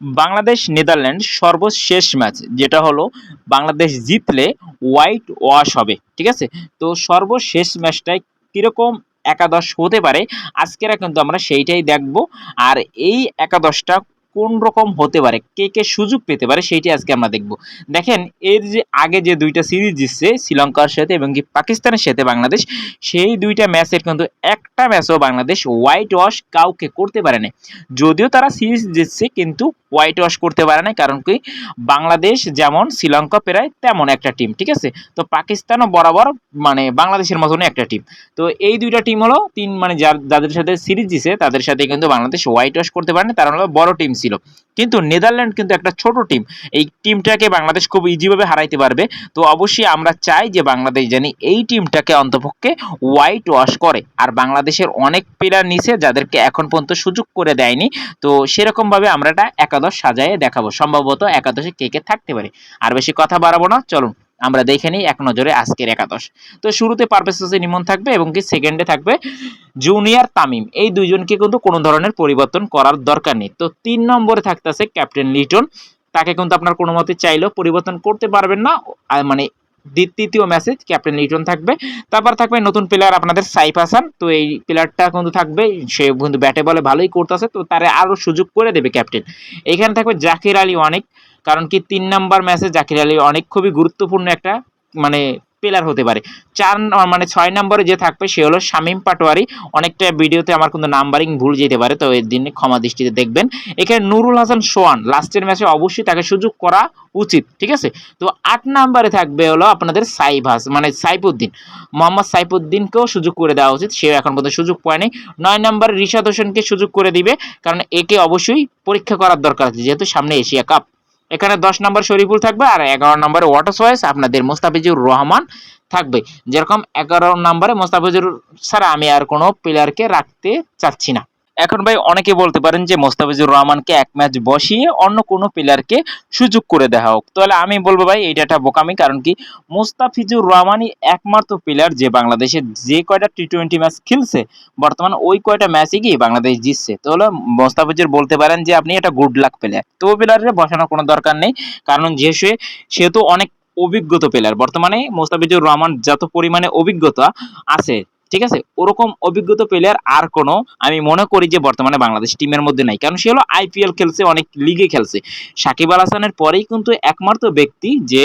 Bangladesh Netherland সর্বশেষ match, যেটা হলো বাংলাদেশ জিতলে হোয়াইট ওয়াশ হবে, ঠিক আছে? তো সর্বশেষ ম্যাচটায় কীরকম একাদশ হতে পারে, আজকেরা কিন্তু আমরা সেইটাই দেখব। আর এই একাদশটা কোন রকম হতে পারে, কে কে সুযোগ পেতে পারে সেইটাই আজকে আমরা দেখব। দেখেন, এর যে আগে যে দুইটা সিরিজ জিতছে, শ্রীলঙ্কার সাথে এবং কি পাকিস্তানের সাথে বাংলাদেশ, সেই দুইটা ম্যাচের কিন্তু একটা ম্যাচও বাংলাদেশ হোয়াইট ওয়াশ কাউকে করতে পারে না যদিও তারা সিরিজ জিতছে, কিন্তু হোয়াইট ওয়াশ করতে পারে না কারণ কি বাংলাদেশ যেমন শ্রীলঙ্কা প্রায় তেমন একটা টিম ঠিক আছে? তো পাকিস্তানও বরাবর মানে বাংলাদেশের মতনই একটা টিম তো এই দুইটা টিম হলো তিন মানে যার, যাদের সাথে সিরিজ দিছে, তাদের সাথে কিন্তু বাংলাদেশ হোয়াইট ওয়াশ করতে পারে না তারা হলো বড় টিম ছিল। কিন্তু নেদারল্যান্ড কিন্তু একটা ছোট টিম এই টিমটাকে বাংলাদেশ খুব ইজিভাবে হারাইতে পারবে। তো অবশ্যই আমরা চাই যে বাংলাদেশ জানি এই টিমটাকে অন্তপক্ষে হোয়াইট ওয়াশ করে। আর বাংলাদেশের অনেক প্লেয়ার নিছে, যাদেরকে এখন পর্যন্ত সুযোগ করে দেয়নি। তো সেরকমভাবে আমরা এটা একাদশ সাজায় দেখাবো। সম্ভবত একাদশে কে কে থাকতে পারে। আর বেশি কথা বাড়াবো না, চলুন আমরা দেখে নিই এক নজরে আজকের একাদশ। তো শুরুতে পারপেসে নিমন থাকবে এবং কি সেকেন্ডে থাকবে জুনিয়র তামিম। এই দুইজনকে কিন্তু কোনো ধরনের পরিবর্তন করার দরকার নেই। তো তিন নম্বরে থাকতেছে ক্যাপ্টেন লিটন। তাকে কিন্তু আপনার কোনো মতে চাইলেও পরিবর্তন করতে পারবেন না। মানে তৃতীয় ম্যাচে ক্যাপ্টেন লিটন থাকবে। তারপর থাকবে নতুন প্লেয়ার আপনাদের সাইফ হাসান। তো এই প্লেয়ারটা কিন্তু থাকবে, সে কিন্তু ব্যাটে বলে ভালোই করতেছে, তো তারে আরও সুযোগ করে দেবে ক্যাপ্টেন এখানে থাকবে জাকির আলী অনেক, কারণ কি তিন নাম্বার ম্যাচে জাকির আলী অনেক খুবই গুরুত্বপূর্ণ একটা মানে প্লেয়ার হতে পারে। চার মানে ছয় নম্বরে যে থাকবে সে হলো শামীম পাটোয়ারি। অনেকটা ভিডিওতে আমার কিন্তু নাম্বারিং ভুল যেতে পারে, তো এর দিনে ক্ষমা দৃষ্টিতে দেখবেন। এখানে নুরুল হাসান সোয়ান লাস্টের ম্যাচে অবশ্যই তাকে সুযোগ করা উচিত, ঠিক আছে? তো আট নম্বরে থাকবে হলো আপনাদের সাইভাস মানে সাইফুদ্দিন। মোহাম্মদ সাইফুদ্দিনকেও সুযোগ করে দেওয়া উচিত, সেও এখন পর্যন্ত সুযোগ পায়নি। নয় নম্বরে রিশাদ হোসেনকে সুযোগ করে দিবে, কারণ একে অবশ্যই পরীক্ষা করার দরকার আছে, যেহেতু সামনে এশিয়া কাপ। এখানে দশ নম্বর শরীফুল থাকবে আর এগারো নম্বরে ওয়াটার চয়েস আপনাদের মোস্তাফিজুর রহমান থাকবে। যেরকম এগারো নম্বরে মোস্তাফিজুর ছাড়া আমি আর কোনো প্লেয়ারকে রাখতে চাচ্ছি না। এখন ভাই অনেকে বলতে পারেন যে মোস্তাফিজুর রহমানকে এক ম্যাচ বসিয়ে অন্য কোনো প্লেয়ারকে সুযোগ করে দেওয়া হোক। তাহলে আমি বলব ভাই এটা একটা বোকামি, কারণ কি মোস্তাফিজুর রহমানই একমাত্র প্লেয়ার যে বাংলাদেশে যে কয়টা টি টোয়েন্টি ম্যাচ খেলছে, বর্তমান ওই কয়টা ম্যাচে গিয়ে বাংলাদেশ জিতছে। তাহলে মোস্তাফিজুর বলতে পারেন যে আপনি এটা গুড লাক প্লেয়ার তো প্লেয়ারের বসানোর কোনো দরকার নেই, কারণ যে সে সেহেতু অনেক অভিজ্ঞতা প্লেয়ার বর্তমানে মোস্তাফিজুর রহমান যত পরিমাণে অভিজ্ঞতা আছে ঠিক আছে? ওরকম অভিজ্ঞতা প্লেয়ার আর কোনো আমি মনে করি যে বর্তমানে বাংলাদেশ টিমের মধ্যে নাই। কারণ সে হলো আইপিএল খেলছে, অনেক লিগে খেলছে। সাকিব আল হাসানের পরেই কিন্তু একমাত্র ব্যক্তি যে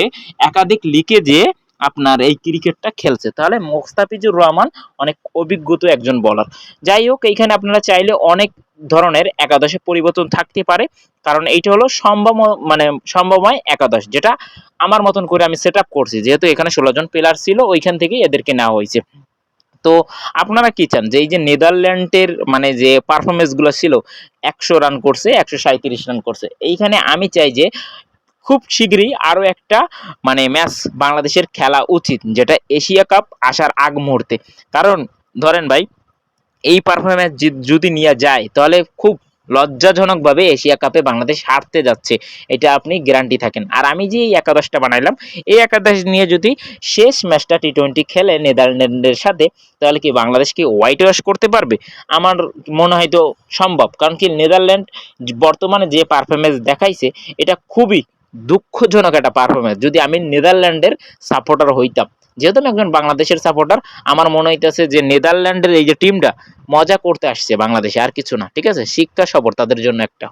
একাধিক লিগে যে আপনার এই ক্রিকেটটা খেলছে। তাহলে মোস্তাফিজুর রহমান অনেক অভিজ্ঞত একজন বলার যাই হোক, এইখানে আপনারা চাইলে অনেক ধরনের একাদশে পরিবর্তন থাকতে পারে। কারণ এইটা হলো সম্ভব মানে সম্ভবময় একাদশ, যেটা আমার মতন করে আমি সেট করছি। যেহেতু এখানে ষোলো জন প্লেয়ার ছিল, ওইখান থেকেই এদেরকে নেওয়া হয়েছে। তো আপনারা কি চান? যে এই যে নেদারল্যান্ডের মানে যে পারফরমেন্সগুলো ছিল, একশো রান করছে, একশো সাঁত্রিশ রান করছে। এইখানে আমি চাই যে খুব শীঘ্রই আরও একটা মানে ম্যাচ বাংলাদেশের খেলা উচিত, যেটা এশিয়া কাপ আসার আগ মুহূর্তে। কারণ, ধরেন ভাই, এই পারফরমেন্স যদি নিয়ে যায়, তাহলে খুব লজ্জাজনকভাবে এশিয়া কাপে বাংলাদেশ হারতে যাচ্ছে, এটা আপনি গ্যারান্টি থাকেন। আর আমি যে এই একাদশটা বানাইলাম, এই একাদশ নিয়ে যদি শেষ ম্যাচটা টি টোয়েন্টি খেলে নেদারল্যান্ডের সাথে, তাহলে কি বাংলাদেশ কি হোয়াইট ওয়াশ করতে পারবে? আমার মনে হয় তো সম্ভব, কারণ কি নেদারল্যান্ড বর্তমানে যে পারফরমেন্স দেখাইছে, এটা খুবই দুঃখজনক একটা পারফরমেন্স যদি আমি নেদারল্যান্ডের সাপোর্টার হইতাম যেহেতু আমি একজন বাংলাদেশের সাপোর্টার আমার মনে হইতেছে যে নেদারল্যান্ডের এই যে টিমটা মজা করতে আসছে বাংলাদেশে, আর কিছু না, ঠিক আছে? শিক্ষা সফর তাদের জন্য একটা।